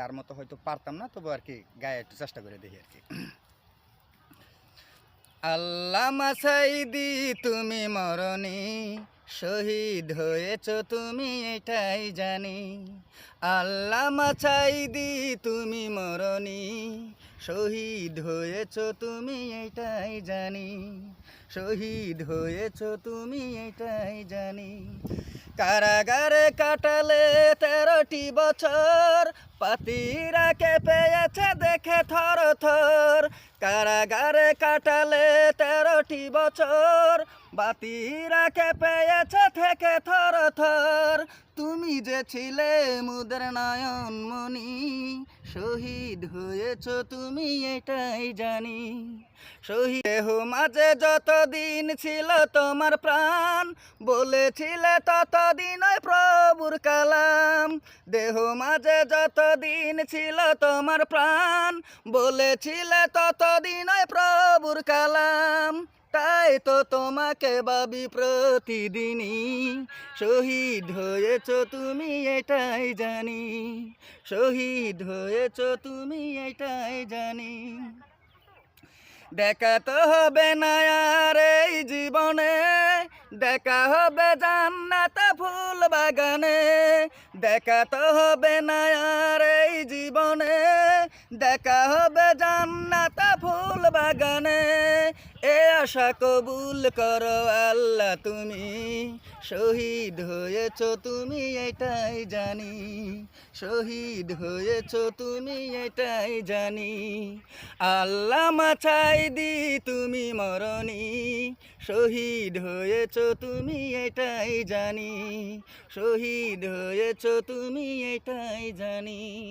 তার মতো হয়তো পারতাম না, তবু আর কি গায়ে একটু চেষ্টা করে দেখি আর কি। আল্লাহ মাসাইদি তুমি মরণি, শহীদ হয়েছ তুমি, এটাই জানি। আল্লাহ মাসাইদি তুমি মরণি, শহীদ হয়েছ তুমি, এটাই জানি। শহীদ হয়েছ তুমি, এটাই জানি। কারাগারে কাটালে তেরোটি বছর পাতিরা কে পেয়েছে দেখে থর থর। কারাগারে কাটালে তেরোটি বছর। বাতিরা কে পেয়েছে থেকে থর থর। তুমি যে ছিলে মুদের নয়ন মনি শহীদ হয়েছ তুমি এটাই জানি। শহীদ মাঝে যতদিন ছিল তোমার প্রাণ, বলেছিলে ততদিন ওই প্রভুর কালাম, দেহ মাঝে যতদিন ছিল তোমার প্রাণ, বলেছিলে ততদিন প্রভুর কালাম। তাই তো তোমাকে ভাবি প্রতিদিনই, শহীদ হয়েছ তুমি এটাই জানি, শহীদ হয়েছ তুমি এটাই জানি। দেখা তো হবে না আর এই জীবনে দেখা হবে জান্নাত ফুল বাগানে, দেখা তো হবে না আর এই জীবনে, দেখা হবে জান্নাত ফুল বাগানে এ আশা কবুল করো আল্লাহ তুমি। শহীদ হয়েছ তুমি, এটাই জানি। শহীদ হয়েছ তুমি, এটাই জানি। আল্লাহ মাছাই দি তুমি মরণি। শহীদ হয়েছ তুমি, এটাই জানি। শহীদ হয়েছ তুমি, এটাই জানি।